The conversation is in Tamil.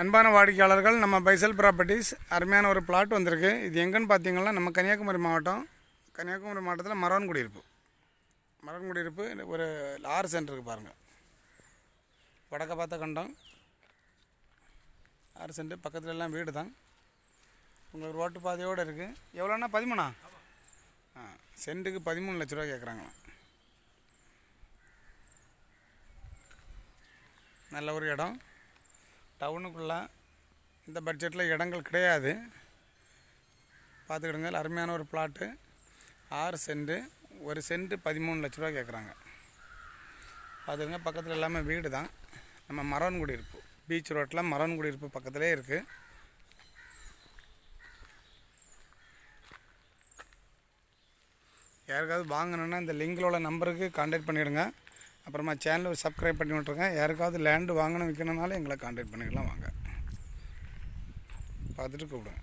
அன்பான வாடிக்கையாளர்கள் நம்ம பைசல் ப்ராப்பர்ட்டிஸ் அருமையான ஒரு பிளாட் வந்திருக்கு. இது எங்கன்னு பார்த்தீங்கன்னா நம்ம கன்னியாகுமரி மாவட்டம் கன்னியாகுமரி மாவட்டத்தில் மரவன் குடியிருப்பு மரவன் குடியிருப்பு ஒரு ஆறு சென்டருக்கு பாருங்கள் வடக்க பார்த்த கண்டம் ஆறு சென்ட் பக்கத்துல எல்லாம் வீடு தான் உங்களுக்கு ரோட்டு பாதையோடு இருக்குது எவ்வளோண்ணா பதிமூணா? ஆ சென்ட்டுக்கு பதிமூணு லட்ச ரூபா கேட்குறாங்களாம் நல்ல ஒரு இடம். டவுனுக்குள்ளே இந்த பட்ஜெட்டில் இடங்கள் கிடையாது. பார்த்துக்கிடுங்க அருமையான ஒரு பிளாட்டு ஆறு சென்ட்டு ஒரு சென்ட்டு பதிமூணு லட்ச ரூபா கேட்குறாங்க. பார்த்துக்கங்க பக்கத்தில் எல்லாமே வீடு தான். நம்ம மரவன் குடியிருப்பு பீச் ரோட்டில் மரவன் குடியிருப்பு பக்கத்திலே இருக்குது யாருக்காவது வாங்கணுன்னா இந்த லிங்கில் உள்ள நம்பருக்கு கான்டாக்ட் பண்ணிவிடுங்க அப்புறமா சேனலை சப்ஸ்கிரைப் பண்ணி விட்ருங்க யாருக்காவது லேண்டு வாங்கணும் விற்கணுனாலும் எங்களை கான்டாக்ட் பண்ணிக்கலாம் வாங்க. பார்த்துட்டு கூப்பிடுங்க.